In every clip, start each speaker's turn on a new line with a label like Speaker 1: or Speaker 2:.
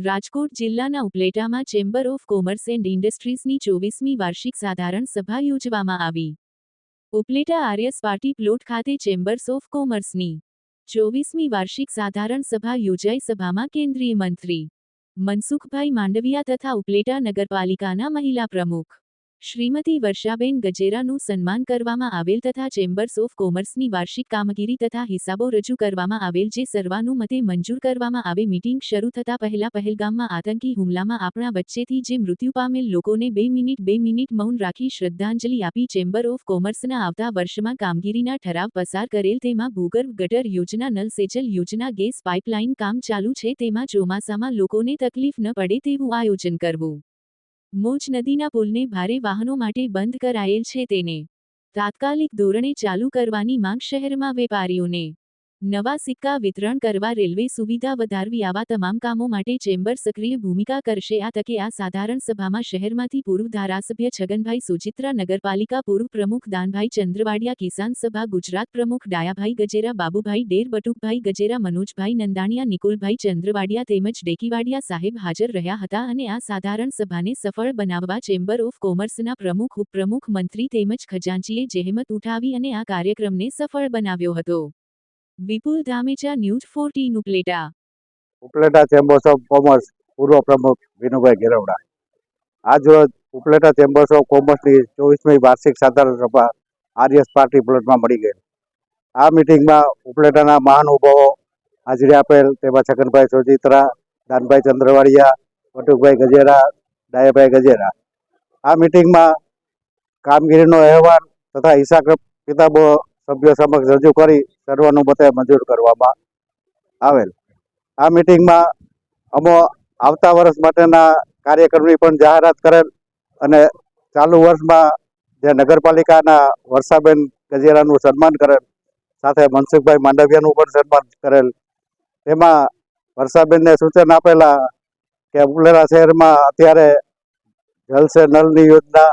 Speaker 1: રાજકોટ જિલ્લાના ઉપલેટામાં chamber of commerce and ઇન્ડસ્ટ્રીઝની ચોવીસમી વાર્ષિક સાધારણ સભા યોજવામાં આવી. ઉપલેટા આર્યસ પાર્ટી પ્લોટ ખાતે ચેમ્બર્સ ઓફ કોમર્સની ચોવીસમી વાર્ષિક સાધારણ સભા યોજાઈ સભામાં કેન્દ્રીય મંત્રી મનસુખભાઈ માંડવિયા તથા ઉપલેટા નગરપાલિકાના મહિલા પ્રમુખ શ્રીમતી વર્ષાબેન ગજેરાનું સન્માન કરવામાં આવેલ તથા ચેમ્બર્સ ઓફ કોમર્સની વાર્ષિક કામગીરી તથા હિસાબો રજૂ કરવામાં આવેલ જે સર્વાનુમતે મંજૂર કરવામાં આવે મીટિંગ શરૂ થતા પહેલા પહેલગામમાં આતંકી હુમલામાં આપણા વચ્ચેથી જે મૃત્યુ પામેલ લોકોને બે મિનિટ બે મિનિટ મૌન રાખી શ્રદ્ધાંજલિ આપી ચેમ્બર ઓફ કોમર્સના આવતા વર્ષમાં કામગીરીના ઠરાવ પસાર કરેલ તેમાં ભૂગર્ભ ગટર યોજના, નલ સેજલ યોજના, ગેસ પાઇપલાઇન કામ ચાલુ છે, તેમાં ચોમાસામાં લોકોને તકલીફ ન પડે તેવું આયોજન કરવું. મોજ નદીના પુલને ભારે વાહનો માટે બંધ કરાયેલ છે તેને. તાત્કાલિક ધોરણે ચાલુ કરવાની માંગ શહેરમાં વેપારીઓને નવા સિક્કા વિતરણ કરવા રેલવે સુવિધા વધારવી આવા તમામ કામો માટે ચેમ્બર સક્રિય ભૂમિકા કરશે. આ તકે આ સાધારણ સભામાં શહેરમાંથી પૂર્વ ધારાસભ્ય છગનભાઈ સુચિત્રા નગરપાલિકા પૂર્વ પ્રમુખ દાનભાઈ ચંદ્રવાડિયા, કિસાન સભા ગુજરાત પ્રમુખ ડાયાભાઈ ગજેરા, બાબુભાઈ ડેર, બટુકભાઈ ગજેરા, મનોજભાઈ નંદાણીયા, નિકુલભાઈ ચંદ્રવાડિયા તેમજ ડેકીવાડિયા સાહેબ હાજર રહ્યા હતા અને આ સાધારણ સભાને સફળ બનાવવા ચેમ્બર ઓફ કોમર્સના પ્રમુખ, ઉપપ્રમુખ, મંત્રી તેમજ ખજાંચીએ જહેમત ઉઠાવી અને આ કાર્યક્રમને સફળ બનાવ્યો હતો. Vipul Dhamecha news fourteen Upleta.
Speaker 2: Upleta chambers of commerce, પૂર્વ પ્રમુખ વિનુભાઈ ગેરવડા. આજ ઉપલેટા ચેમ્બર્સ ઓફ કોમર્સની ચોવીસમી વાર્ષિક સાધારણ સભા આરએસ પાર્ટી પ્લોટમાં મળી ગઈ. આ મિટિંગમાં ઉપલેટાના મહાનુભાવો હાજરી આપેલ તેમાં છગનભાઈ સોજિત્રા, દાનભાઈ ચંદ્રવાડિયા, વટુકભાઈ ગજેરા, ડાયાભાઈ ગજેરા. આ મિટિંગમાં કામગીરીનો અહેવાલ તથા હિસાબ કિતાબો સભ્યો સમક્ષ રજૂ કરી સર્વાનુમતે મંજૂર કરવામાં આવેલ. આ મિટિંગમાં અમો આવતા વર્ષ માટેના કાર્યક્રમની પણ જાહેરાત કરેલ અને ચાલુ વર્ષમાં જે નગરપાલિકાના વર્ષાબેન ગજેરાનું સન્માન કરેલ, સાથે મનસુખભાઈ માંડવિયાનું પણ સન્માન કરેલ. તેમાં વર્ષાબેનને સૂચન આપેલા કે ઉપલેરા શહેરમાં અત્યારે જલસે નલની યોજના,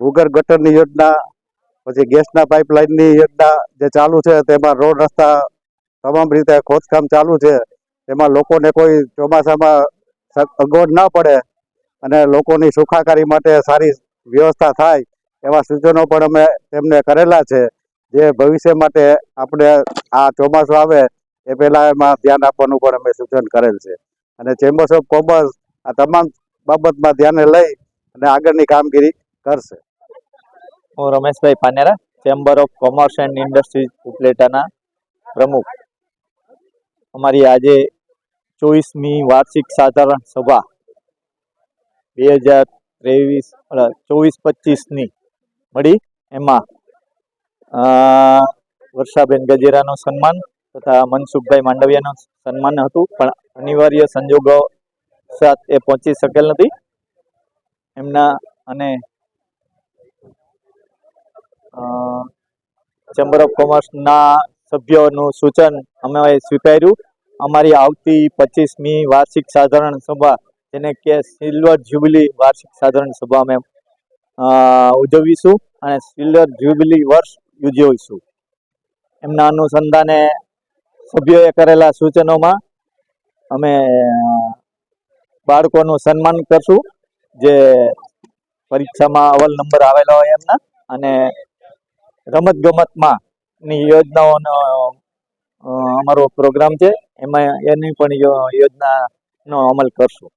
Speaker 2: ભૂગર્ભ ગટરની યોજના પછી ગેસના પાઇપલાઇનની યોજના જે ચાલુ છે, તેમાં રોડ રસ્તા તમામ રીતે ખોદકામ ચાલુ છે. તેમાં લોકોને કોઈ ચોમાસામાં અગવડ ન પડે અને લોકોની સુખાકારી માટે સારી વ્યવસ્થા થાય એવા સૂચનો પણ અમે તેમને કરેલા છે. જે ભવિષ્ય માટે આપણે આ ચોમાસું આવે એ પહેલાં એમાં ધ્યાન આપવાનું પણ અમે સૂચન કરેલ છે. અને ચેમ્બર્સ ઓફ કોમર્સ આ તમામ બાબતમાં ધ્યાને લઈ અને આગળની કામગીરી કરશે.
Speaker 3: હું Rameshbhai Panera chamber of commerce and industries ઉપલેટાના પ્રમુખ. અમારી આજે ચોવીસમી વાર્ષિક સાધારણ સભા બે હજાર ત્રેવીસ ચોવીસ પચીસની મળી. એમાં વર્ષાબેન ગજેરાનું સન્માન તથા મનસુખભાઈ માંડવિયાનું સન્માન હતું, પણ અનિવાર્ય સંજોગો સાથે પહોંચી શકેલ નથી. એમના અને ચેમ્બર ઓફ કોમર્સના સભ્યોનું સૂચન અમે સ્વીકાર્યું. અમારી આવતી પચીસમી વાર્ષિક સાધારણ સભા, જેને કે સિલ્વર જ્યુબિલી વાર્ષિક સાધારણ સભા અમે ઉજવીશું અને સિલ્વર જ્યુબિલી વર્ષ ઉજવીશું. એમના અનુસંધાને સભ્યોએ કરેલા સૂચનોમાં અમે બાળકોનું સન્માન કરશું, જે પરીક્ષામાં અવ્વલ નંબર આવેલા હોય એમના, અને રમત ગમતમાં ની યોજનાઓનો અમારો પ્રોગ્રામ છે. એમાં એની પણ યોજનાનો અમલ કરશું.